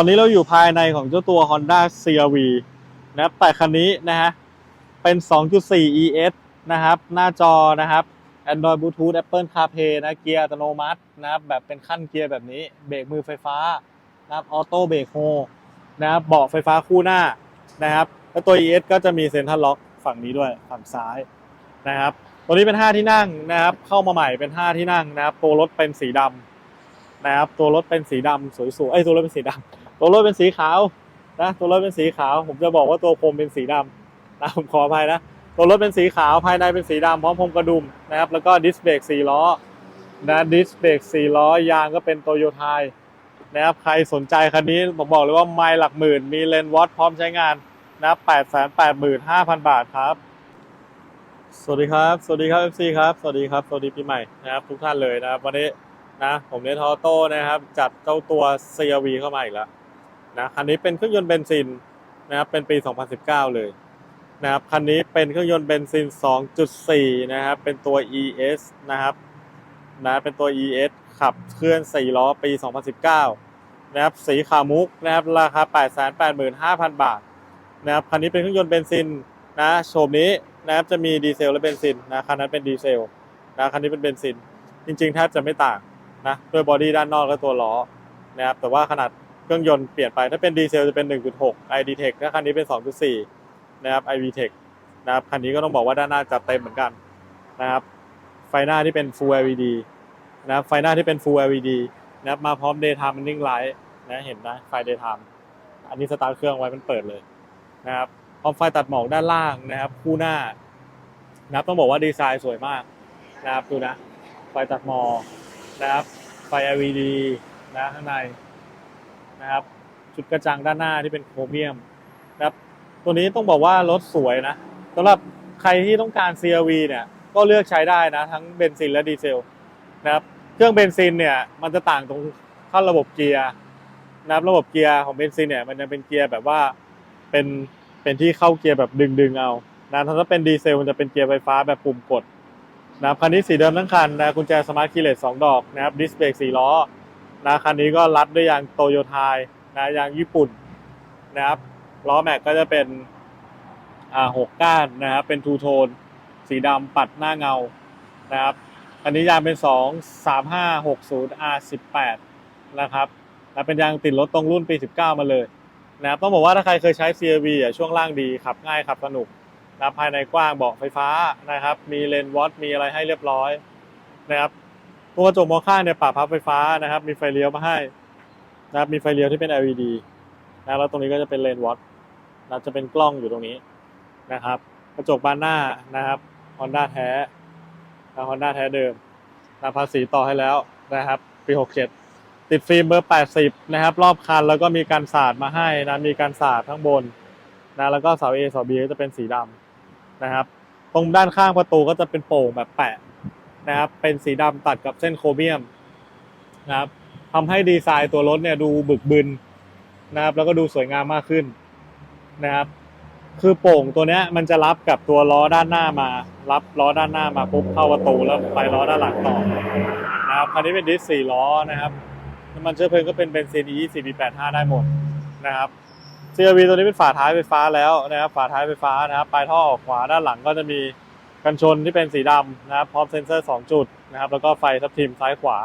ตอนนี้เราอยู่ภายในของเจ้าตัว Honda CRV นะครับแต่คันนี้นะฮะ เป็น 2.4 ES นะครับ หน้าจอนะครับ Android Bluetooth Apple CarPlay นะ เกียร์อัตโนมัตินะครับ แบบเป็นขั้นเกียร์แบบนี้ เบรกมือไฟฟ้านะครับ ออโต้เบรกโฮนะครับ เบาะไฟฟ้าคู่หน้านะครับ แล้วตัว ES ก็จะมีเซ็นทรัลล็อกฝั่งนี้ด้วย ฝั่งซ้ายนะครับ ตัวนี้เป็น 5 ที่นั่งนะครับ เข้ามาใหม่เป็น 5 ที่นั่งนะครับ ตัวรถเป็นสีดำนะครับ ตัวรถเป็นสีดำสวยๆ เอ้ย ตัวรถเป็นสีดำ ตัวรถเป็นสีขาวนะตัวรถเป็นสีขาว ผมจะบอกว่าตัวพรมเป็นสีดำนะผมขออภัยนะตัวรถเป็นสีขาวภายในเป็นสีดำพร้อมพรมกระดุมนะครับแล้วก็ดิสเบรกสี่ล้อนะดิสเบรกสี่ล้อยางก็เป็นโตโยต้านะครับใครสนใจคันนี้ผมบอกเลยว่าไม่หลักหมื่น มีเลนวอตพร้อมใช้งานนะแปดแสนแปดหมื่นห้าพันบาทครับ สวัสดีครับ สวัสดีครับ FC ครับ สวัสดีครับ สวัสดีปีใหม่นะครับทุกท่านเลยนะครับวันนี้นะผมเนทอโต้นะครับ จัดเจ้าตัว CRV เข้ามาอีกแล้ว นะคันนี้เป็นเครื่องยนต์เบนซินนะครับเป็นปี 2019 เลยนะครับคันนี้เป็นเครื่องยนต์เบนซิน 2.4 นะครับเป็นตัว ES นะครับนะเป็นตัว ES ขับเคลื่อน 4 ล้อปี 2019 นะครับสีขาวมุกนะครับราคา 885,000 บาทนะครับคันนี้เป็นเครื่องยนต์เบนซินนะโฉมนี้นะครับจะมีดีเซลและเบนซินนะคันนั้นเป็นดีเซลนะคันนี้เป็นเบนซิน จริงๆแทบจะไม่ต่างนะด้วยบอดี้ด้านนอกและตัวล้อนะครับแต่ว่าขนาด เครื่องยนต์เปลี่ยนไปถ้าเป็นดีเซลจะเป็น 1.6 ID Tech ถ้าคันนี้เป็น 2.4 นะครับ iV Tech นะครับคันนี้ก็ต้องบอกว่าด้านหน้าจัดเต็มเหมือนกันนะครับ ไฟหน้าที่เป็น Full LED นะครับไฟหน้าที่เป็น Full LED นะครับมาพร้อม Daytime Running Light นะเห็นนะไฟ Daytime อันนี้สตาร์ทเครื่องไว้มันเปิดเลยนะครับพร้อมไฟตัดหมอกด้านล่างนะครับ คู่หน้านะครับต้องบอกว่าดีไซน์สวยมากนะครับดูนะไฟตัดหมอกนะครับไฟ LED นะข้างใน นะครับ ชุดกระจังด้านหน้าที่เป็นโครเมียมนะครับ ตัวนี้ต้องบอกว่ารถสวยนะสำหรับใครที่ต้องการ CRV เนี่ยก็เลือกใช้ได้นะ ทั้งเบนซินและดีเซลนะครับ เครื่องเบนซินเนี่ยมันจะต่างตรงขั้นระบบเกียร์นะครับระบบเกียร์ของเบนซินเนี่ยมันจะเป็นเกียร์แบบว่าเป็นเป็นที่เข้าเกียร์แบบดึงดึงเอานะถ้าเป็นดีเซลมันจะเป็นเกียร์ไฟฟ้าแบบปุ่มกดนะครับคันนี้สีเดิมทั้งคันนะกุญแจสมาร์ทคีย์เลสสองดอกนะครับดิสเบรกสี่ล้อ นะคันนี้ก็รัดด้วยยางโตโยต้านะยางญี่ปุ่นนะครับล้อแม็กก็จะเป็นอ่าหกก้านนะครับเป็นทูโทน สีดำปัดหน้าเงานะครับอันนี้ยางเป็นสองสามห้าหกศูนย์ R สิบแปดนะครับและเป็นยางติดรถตรงรุ่นปีสิบเก้ามาเลยนะครับต้องบอกว่าถ้าใครเคยใช้ CRV อะช่วงล่างดีขับง่ายขับสนุกนะภายในกว้างเบาะไฟฟ้านะครับ มีเลนวอตมีอะไรให้เรียบร้อยนะครับ ตัวกระจกมองข้างเนี่ยปรับพับไฟฟ้านะครับ มีไฟเลี้ยวมาให้นะครับมีไฟเลี้ยวที่เป็น LED นะแล้วตรงนี้ก็จะเป็นเลนวอตนะจะเป็นกล้องอยู่ตรงนี้นะครับ กระจกบานหน้านะครับ Honda แท้นะ Honda แท้เดิมนะภาษีต่อให้แล้วนะครับปี 67 ติดฟิล์มเบอร์ 80 นะครับ รอบคันแล้วก็มีการสาดมาให้นะมีการสาดข้างบนนะแล้วก็เสา A เสา B ก็จะเป็นสีดำนะครับ ตรงด้านข้างประตูก็จะเป็นโป่งแบบแปะ นะครับเป็นสีดำตัดกับเส้นโครเมียมนะครับทำให้ดีไซน์ตัวรถเนี่ยดูบึกบึนนะครับ แล้วก็ดูสวยงามมากขึ้นนะครับ คือโป่งตัวเนี้ยมันจะรับกับตัวล้อด้านหน้ามา รับล้อด้านหน้ามาปุ๊บเข้าประตูแล้วไปล้อด้านหลังต่อนะครับคันนี้เป็นดิสสี่ล้อนะครับน้ำมันเชื้อเพลิงก็เป็นเบนซิน E20 B85 ได้หมดนะครับ CRV ตัวนี้เป็นฝาท้ายไฟฟ้าแล้วนะครับ ฝาท้ายไฟฟ้านะครับ ปลายท่อออกขวาด้านหลังก็จะมี กันชนที่เป็นสีดำนะครับพร้อมเซ็นเซอร์ 2 จุดนะครับแล้วก็ไฟทับทิมซ้ายขวา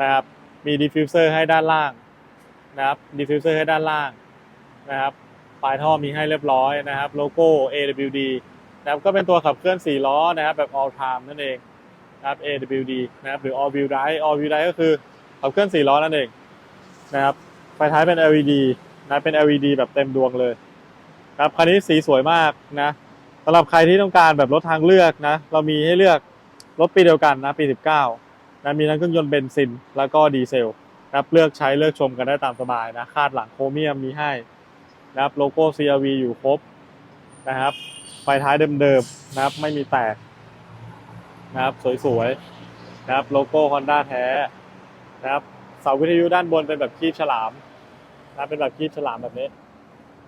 นะครับมีดิฟฟิวเซอร์ให้ด้านล่างนะครับดิฟฟิวเซอร์ให้ด้านล่างนะครับปลายท่อมีให้เรียบร้อยนะครับโลโก้ AWD นะครับก็เป็นตัวขับเคลื่อน 4 ล้อนะครับแบบ all time นั่นเองนะครับ AWD นะครับหรือ all wheel drive all wheel drive ก็คือขับเคลื่อน 4 ล้อนั่นเองนะครับไฟท้ายเป็น LED นะเป็น LED แบบเต็มดวงเลยนะครับคันนี้สีสวยมากนะ สำหรับใครที่ต้องการแบบรถทางเลือกนะ เรามีให้เลือกรถปีเดียวกันนะปี 19นะมีทั้งเครื่องยนต์เบนซิน แล้วก็ดีเซลนะครับเลือกใช้เลือกชมกันได้ตามสบายนะคาดหลังโครเมียมมีให้นะครับโลโก้ CRV อยู่ครบนะครับไฟท้ายเดิมๆนะครับไม่มีแตกนะครับสวยๆนะครับโลโก้ Honda แท้นะครับเสาวิทยุด้านบนเป็นแบบคีบฉลามนะเป็นแบบคีบฉลามแบบนี้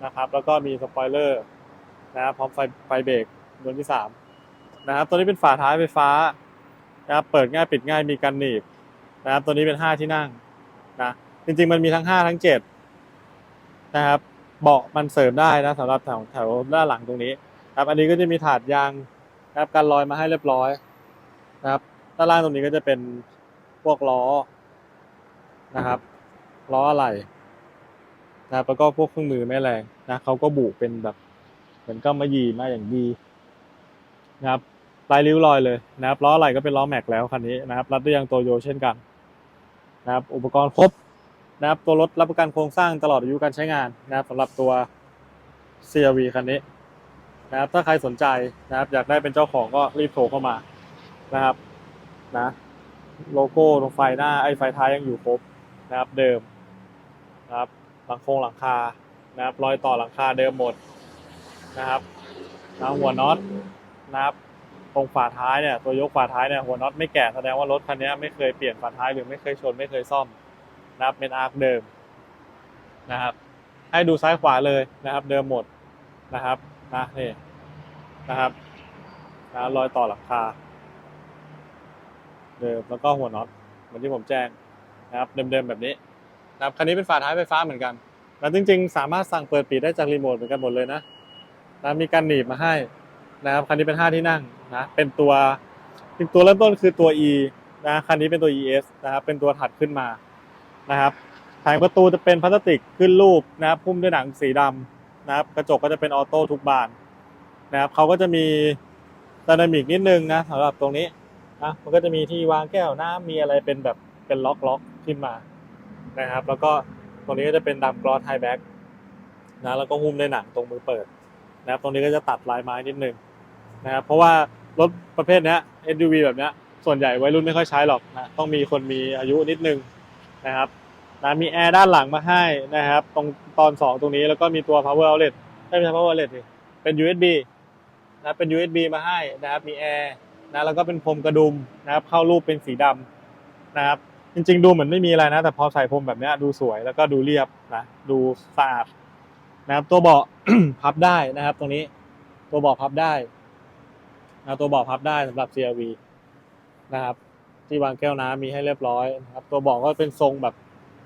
นะครับ แล้วก็มีสปอยเลอร์ นะครับพร้อมไฟไฟเบรกดวงที่สามนะครับตัวนี้เป็นฝาท้ายไฟฟ้านะครับเปิดง่ายปิดง่ายมีกันหนีบนะครับตัวนี้เป็นห้าที่นั่งนะจริงๆมันมีทั้งห้าทั้งเจ็ดนะครับเบาะมันเสริมได้นะสำหรับแถวแถวด้านหลังตรงนี้ครับอันนี้ก็จะมีถาดยางนะครับการลอยมาให้เรียบร้อยนะครับด้านล่างตรงนี้ก็จะเป็นพวกล้อนะครับล้ออะไรนะครับแล้วก็พวกเครื่องมือแม่แรงนะเขาก็บุเป็นแบบ มือนก็มายีมาอย่างดีนะครับลายริ้วรอยเลยนะครับล้ออะไรก็เป็นล้อแม็กแล้วคันนี้นะครับรัดด้วยยางโตโยเช่นกันนะครับอุปกรณ์ครบนะครับตัวรถรับประกันโครงสร้างตลอดอายุการใช้งานนะครับสำหรับตัว CRV คันนี้นะครับถ้าใครสนใจนะครับ อยากได้เป็นเจ้าของก็รีบโทรเข้ามานะครับนะโลโก้ตรงไฟหน้าไอ้ไฟท้ายยังอยู่ครบนะครับเดิมนะครับหลังโครงหลังคานะครับรอยต่อหลังคาเดิมหมด นะครับนะหัวน็อตนะครับตรงฝาท้ายเนี่ยตัวยกฝาท้ายเนี่ยหัวน็อตไม่แกะแสดงว่ารถคันนี้ไม่เคยเปลี่ยนฝาท้ายหรือไม่เคยชนไม่เคยซ่อมนะครับเป็นอาร์คเดิมนะครับ ให้ดูซ้ายขวาเลยนะครับ เดิมหมดนะครับนะนี่นะครับนะรอยต่อหลังคา เดิมแล้วก็หัวน็อตเหมือนที่ผมแจ้งนะครับ เดิมๆแบบนี้นะครับคันนี้เป็นฝาท้ายไฟฟ้าเหมือนกัน แล้วจริง ๆ สามารถสั่งเปิดปิดได้จากรีโมทเหมือนกันหมดเลยนะ นะมีการหนีบมาให้นะครับคันนี้เป็น 5 ที่นั่งนะเป็นตัวจริงตัวเริ่มต้นคือตัว E นะคันนี้เป็นตัว ES นะครับเป็นตัวถัดขึ้นมานะครับแผงประตูจะเป็นพลาสติกขึ้นรูปนะครับพุ่มด้วยหนังสีดำนะครับกระจกก็จะเป็นออโต้ทุกบานนะครับเขาก็จะมีดินามิกนิดนึงนะสำหรับตรงนี้นะมันก็จะมีที่วางแก้วน้ำมีอะไรเป็นแบบเป็นล็อกล็อกขึ้นมานะครับ แล้วก็ตรงนี้ก็จะเป็นดำกรอสไฮแบ็กนะแล้วก็หุ้มด้วยหนังตรงมือเปิด นะครับตรงนี้ก็จะตัดลายไม้นิดนึงนะครับเพราะว่ารถประเภทนี้ SUV แบบนี้ส่วนใหญ่วัยรุ่นไม่ค่อยใช้หรอกนะต้องมีคนมีอายุนิดนึงนะครับนะมีแอร์ด้านหลังมาให้นะครับ ตรงตอน 2 ตรงนี้แล้วก็มีตัว power outlet ไม่ใช่ power outlet สิเป็น USB นะเป็น USB มาให้นะครับมีแอร์นะแล้วก็เป็นพรมกระดุมนะครับเข้ารูปเป็นสีดำนะครับจริงๆ ดูเหมือนไม่มีอะไรนะ แต่พอใส่พรมแบบนี้ดูสวยแล้วก็ดูเรียบนะดูสะอาด นะครับ ตัวเบาะ พับได้นะครับ ตรงนี้ ตัวเบาะพับได้นะตัวเบาะพับได้สำหรับ CRV นะครับ ที่วางแก้วน้ำมีให้เรียบร้อยนะครับ ตัวเบาะก็เป็นทรงแบบ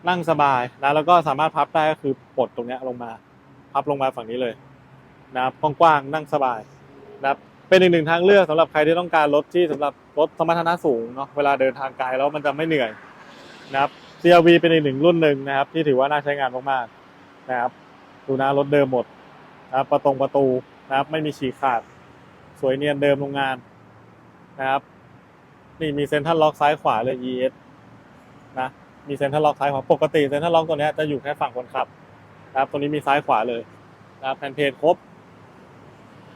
นั่งสบายนะแล้วก็สามารถพับได้ก็คือปลดตรงนี้ลงมา พับลงมาฝั่งนี้เลยนะครับกว้างๆนั่งสบายนะครับเป็นอีกหนึ่งทางเลือกสำหรับใครที่ต้องการรถที่สำหรับรถสมรรถนะสูงเนาะเวลาเดินทางไกลแล้วมันจะไม่เหนื่อยนะครับ CRV เป็นอีกหนึ่งรุ่นหนึ่งนะครับ ที่ถือว่าน่าใช้งานมากๆนะครับ ดูนะรถเดิมหมดนะครับประตงประตูนะครับ ไม่มีฉีกขาด สวยเนียนเดิมโรงงานนะครับ นี่มีเซ็นทรัลล็อกซ้ายขวาเลย ES นะมีเซ็นทรัลล็อกซ้ายขวาปกติเซ็นทรัลล็อกตัวนี้จะอยู่แค่ฝั่งคนขับนะครับตัวนี้มีซ้ายขวาเลยนะครับแผ่นเพจครบ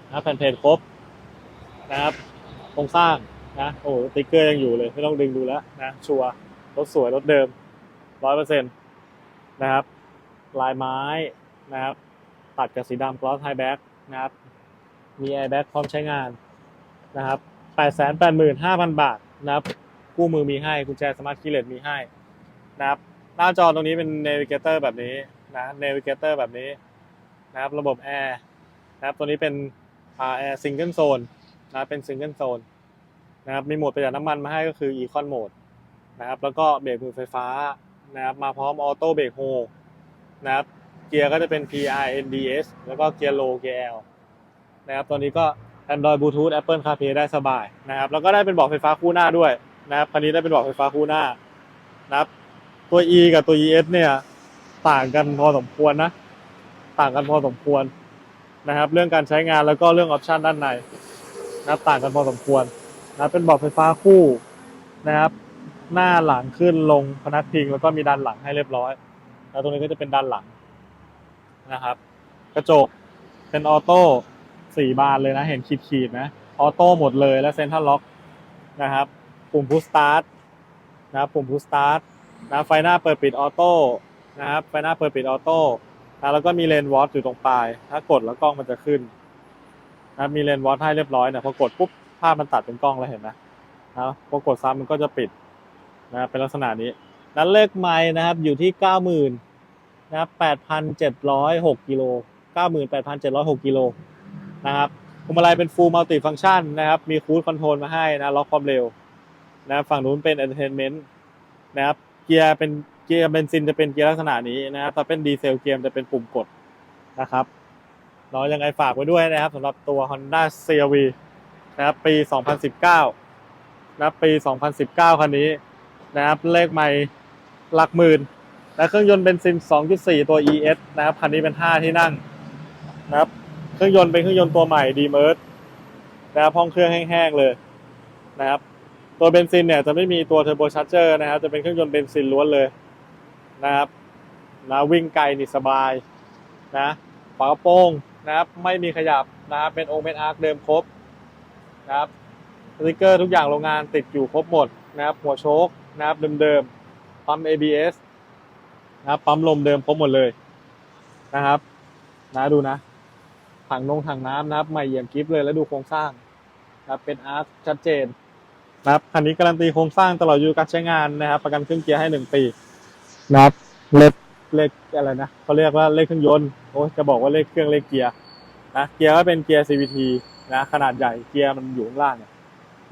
นะแผ่นเพจครบนะครับโครงสร้างนะโอ้โหติ๊กเกอร์ยังอยู่เลยไม่ต้องดึงดูแล้วนะชัวรถสวยรถเดิมร้อยเปอร์เซ็นต์นะครับ ลายไม้ นะครับตัดกับสีดำกลอสไฮแบ็กนะครับ มีแอร์แบ็กพร้อมใช้งานนะครับ885,000 บาทนะครับกู้มือมีให้กุญแจสมาร์ทคีย์เลสมีให้นะครับหน้าจอตรงนี้เป็น Navigator แบบนี้นะ Navigator แบบนี้นะครับระบบแอร์นะครับตัวนี้เป็นอ่าแอร์ซิงเกิลโซนนะเป็นซิงเกิลโซนนะครับมีโหมดประหยัดน้ำมันมาให้ก็คือ Econ Mode นะครับแล้วก็เบรกมือไฟฟ้านะครับมาพร้อมออโต้เบรกโฮนะครับ เกียร์ก็จะเป็น PRNDS แล้วก็เกียร์โลเกียร์ L นะครับตัวนี้ก็ Android Bluetooth Apple CarPlay ได้สบายนะครับแล้วก็ได้เป็นเบาะไฟฟ้าคู่หน้าด้วยนะครับคันนี้ได้เป็นเบาะไฟฟ้าคู่หน้านะครับตัว E กับตัว ES เนี่ยต่างกันพอสมควรนะ ต่างกันพอสมควรนะครับ เรื่องการใช้งานแล้วก็เรื่องออปชันด้านในนะครับต่างกันพอสมควรนะรเป็นเบาะไฟฟ้าคู่นะครับ หน้าหลังขึ้นลงพนักพิงแล้วก็มีด้านหลังให้เรียบร้อยแล้วตรงนี้ก็จะเป็นด้านหลัง นะครับ กระจกเป็นออโต้สี่บานเลยนะ เห็นขีดขีดนะออโต้หมดเลยและเซ็นทรัลล็อกนะครับ ปุ่มพุชสตาร์ทนะครับปุ่มพุชสตาร์ทนะไฟหน้าเปิดปิดออโต้นะครับไฟหน้าเปิดปิดออโต้นะแล้วก็มีเลนวอตอยู่ตรงปลาย ถ้ากดแล้วกล้องมันจะขึ้นนะมีเลนวอตให้เรียบร้อยเนี่ยพอกดปุ๊บภาพมันตัดเป็นกล้องแล้วเห็นไหมนะพอกดซ้ำมันก็จะปิดนะเป็นลักษณะนี้นั้นเลขไม้นะครับอยู่ที่เก้าหมื่น นะครับแปดพันเจ็ดร้อยหกกิโลเก้าหมื่นแปดพันเจ็ดร้อยหกกิโลนะครับพวงมาลัยเป็น full multi function นะครับ มีคู e คอนโทรลมาให้นะ ล็อกความเร็วนะครับฝั่งนู้นเป็น entertainment นะครับ เกียร์เป็นเกียร์เบนซินจะเป็นเกียร์ลักษณะนี้นะครับถ้าเป็นดีเซลเกียร์จะเป็นปุ่มกดนะครับเนายังไงฝากไว้ด้วยนะครับสำหรับตัว Honda CR-V นะครับปี 2019นะครับปี 2019 คันนี้นะครับเลขไม่หลักหมื่น และเครื่องยนต์เบนซิน 2.4 ตัว ES นะครับคันนี้เป็น 5 ที่นั่งนะครับ เครื่องยนต์เป็นเครื่องยนต์ตัวใหม่ดีเมิร์นะครับห้องเครื่องแห้งๆเลยนะครับ ตัวเบนซินเนี่ยจะไม่มีตัวเทอร์โบชาร์เจอร์นะครับ จะเป็นเครื่องยนต์เบนซินล้วนเลยนะครับนะวิ่งไกลนี่สบายนะฝากระโปรงนะครับ ไม่มีขยับนะครับเป็นโอเมนอาร์คเดิมครบนะครับสติกเกอร์ทุกอย่างโรงงานติดอยู่ครบหมดนะครับ หัวโชคนะครับเดิมๆปั๊ม ABS นะครับปั๊มลมเดิมครบหมดเลยนะครับ นะดูนะถังนงถังน้ำนะครับใหม่เยี่ยมกิฟเลยแล้วดูโครงสร้างนะครับเป็นอาร์คชัดเจนนะครับคันนี้การันตีโครงสร้างตลอดอายุการใช้งานนะครับ ประกันเครื่องเกียร์ให้หนึ่งปีนะครับเลขเลขอะไรนะเขาเรียกว่าเลขเครื่องยนต์โอ้จะบอกว่าเลขเครื่องเลขเกียร์นะเกียร์ก็เป็นเกียร์ CVT นะขนาดใหญ่เกียร์มันอยู่ข้างล่างเนี่ย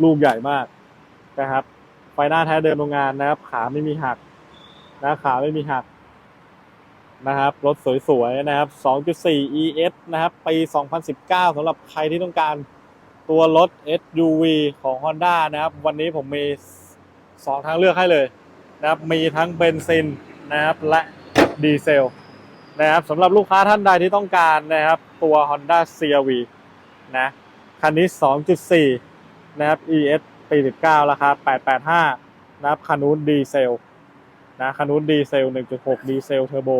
ลูกใหญ่มากนะครับไฟหน้าแท้เดิมโรงงานนะครับ ขาไม่มีหักนะขาไม่มีหัก นะครับ รถสวยๆ นะครับ 2.4 ES นะครับ ปี 2019 สำหรับใครที่ต้องการตัวรถ SUV ของ Honda นะครับ วันนี้ผมมี 2 ทางเลือกให้เลยนะครับ มีทั้งเบนซินนะครับ และดีเซลนะครับสำหรับลูกค้าท่านใดที่ต้องการนะครับ ตัว Honda CR-V นะคันนี้ 2.4 นะครับ ES ปี 19 ราคา 885 นะครับคันนู้นดีเซลนะคันนู้นดีเซล 1.6 ดีเซลเทอร์โบ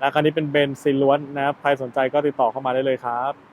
นะคันนี้เป็นเบนซินล้วนนะครับใครสนใจก็ติดต่อเข้ามาได้เลยครับ